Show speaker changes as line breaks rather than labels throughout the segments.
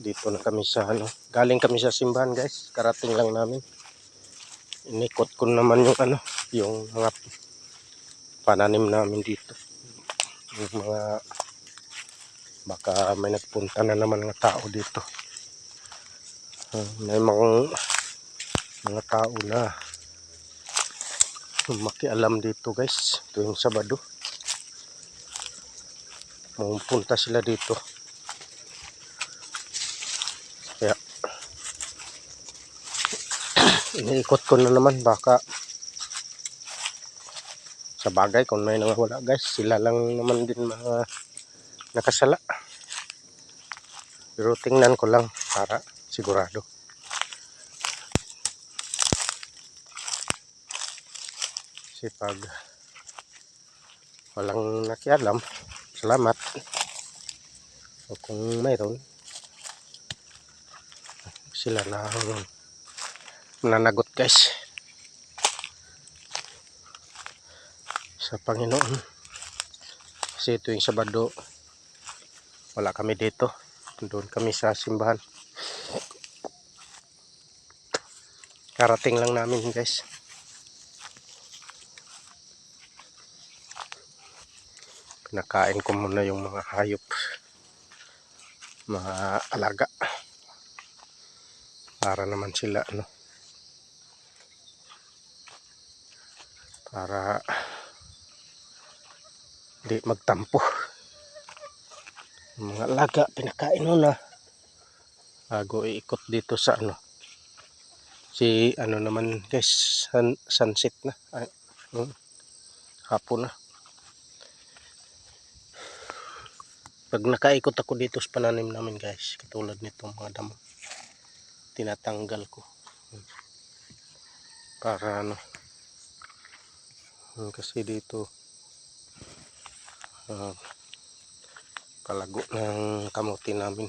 dito na kami sa ano. Galing kami sa simbahan guys. Karating lang namin. Inikot ko naman yung ano, yung mga pananim namin dito. Yung mga baka may nagpunta na naman ng tao dito. Ah, may mga mga tao na makialam dito guys tuwing Sabado. Pumunta sila dito. Iniikot ko na naman baka sa bagay kung may nawawala guys sila lang naman din mga nakasala. Pero tingnan ko lang para sigurado. Kasi pag walang nakialam salamat. O kung mayroon sila na ang mananagot guys. Sa Panginoon. Kasi tuwing Sabado. Wala kami dito. Doon kami sa simbahan. Karating lang namin guys. Pinakain ko muna yung mga hayop. Mga alaga. Para naman sila ano para di magtampo. Mga alaga pinakain muna bago iikot dito sa ano si ano naman guys sun, sunset na. Ay, hmm, hapon na. Pag nakaikot ako dito sa pananim namin guys katulad nitong mga damo tinatanggal ko. Hmm. para ano kasi dito ah, palago ng kamuti namin.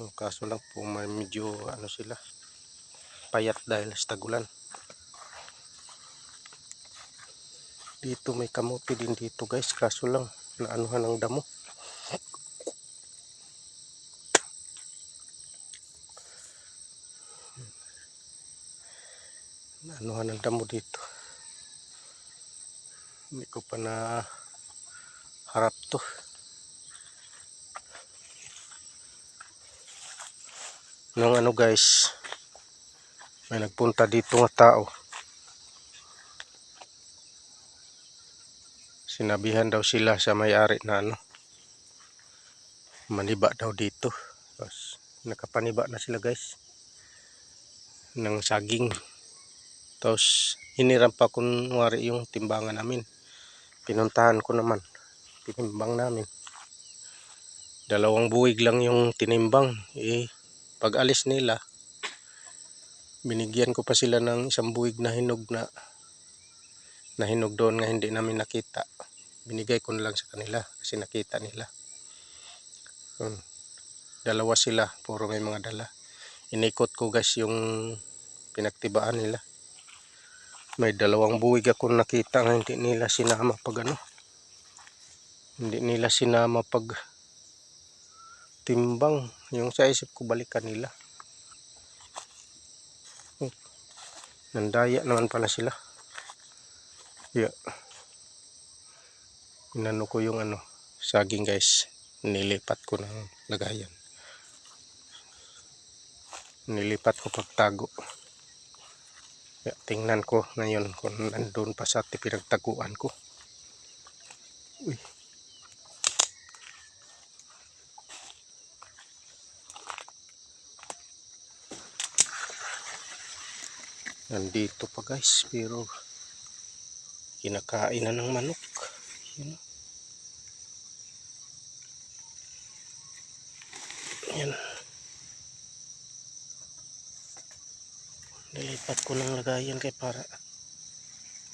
Ang kaso lang po may medyo ano sila payat dahil sa tagulan. Dito may kamuti din dito guys. Kaso lang naanuhan ng damo. Naanuhan ng damo dito hindi ko pa na harap to. Nung ano guys may nagpunta dito nga tao. Sinabihan daw sila sa may-ari na ano. Maniba daw dito. Tapos nakapaniba na sila guys. Ng saging. Tapos hiniram pa kunwari yung timbangan namin pinuntahan ko naman. Tinimbang namin. Dalawang buwig lang yung tinimbang. Eh pag alis nila binigyan ko pa sila ng isang buwig na hinog na na hinog doon nga hindi namin nakita. Binigay ko na lang sa kanila kasi nakita nila. Yun. dalawa sila puro may mga dala. Inikot ko guys yung pinagtibaan nila may dalawang buwig ako nakita nga hindi nila sinama pag ano. Hindi nila sinama pag timbang. Yung sa isip ko balikan nila. Hmm. nandaya naman pala sila. Yeah. inano ko yung ano saging guys. Nilipat ko ng lagayan. Nilipat ko pagtago tingnan ko ngayon kung nandun pa sa pinagtaguan ko. Uy. Nandito pa guys pero kinakain na ng manok. Yun. Yan nilipat ko ng lagayan kay para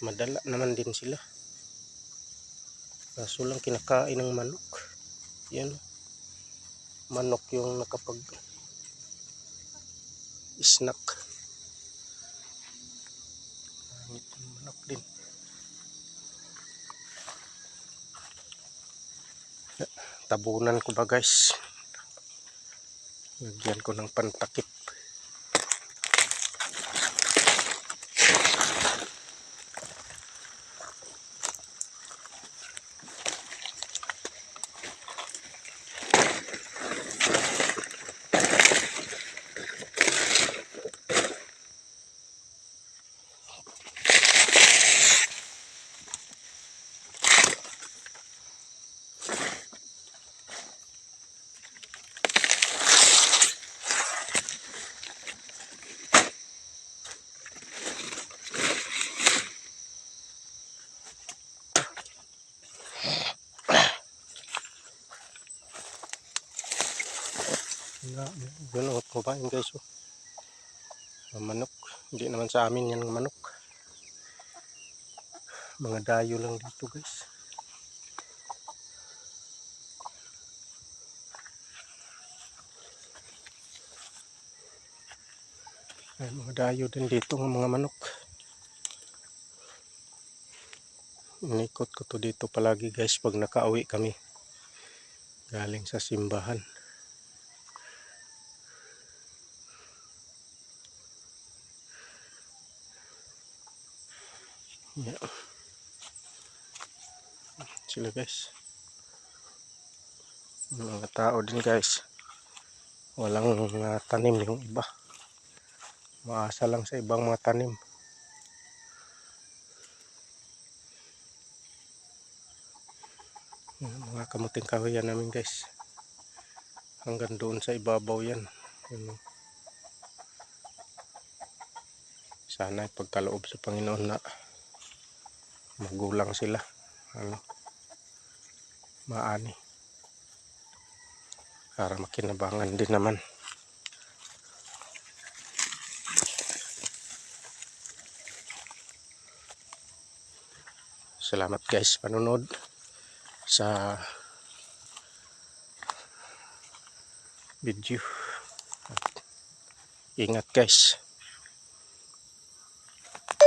madala naman din sila kaso lang kinakain ng manok yan manok yung nakapag snack manok din. Tabunan ko ba guys? Lagyan ko ng pantakip. Na, yun o, kumain guys oh. Ang manok. Hindi naman sa amin yan ang manok. Mga dayo lang dito guys. Ay, mga dayo din dito ng mga manok. Inikot ko to dito palagi guys pag nakauwi kami. Galing sa simbahan. Yeah. Sila guys. Mga tao din guys. Walang uh, tanim yung iba. Maasa lang sa ibang mga tanim. Mga kamuting kahoyan namin guys. Hanggang doon sa ibabaw yan. Sana ipagkaloob sa Panginoon na magulang sila. Ano? Maani. Para makinabangan din naman. Salamat guys panunod sa video. Ingat guys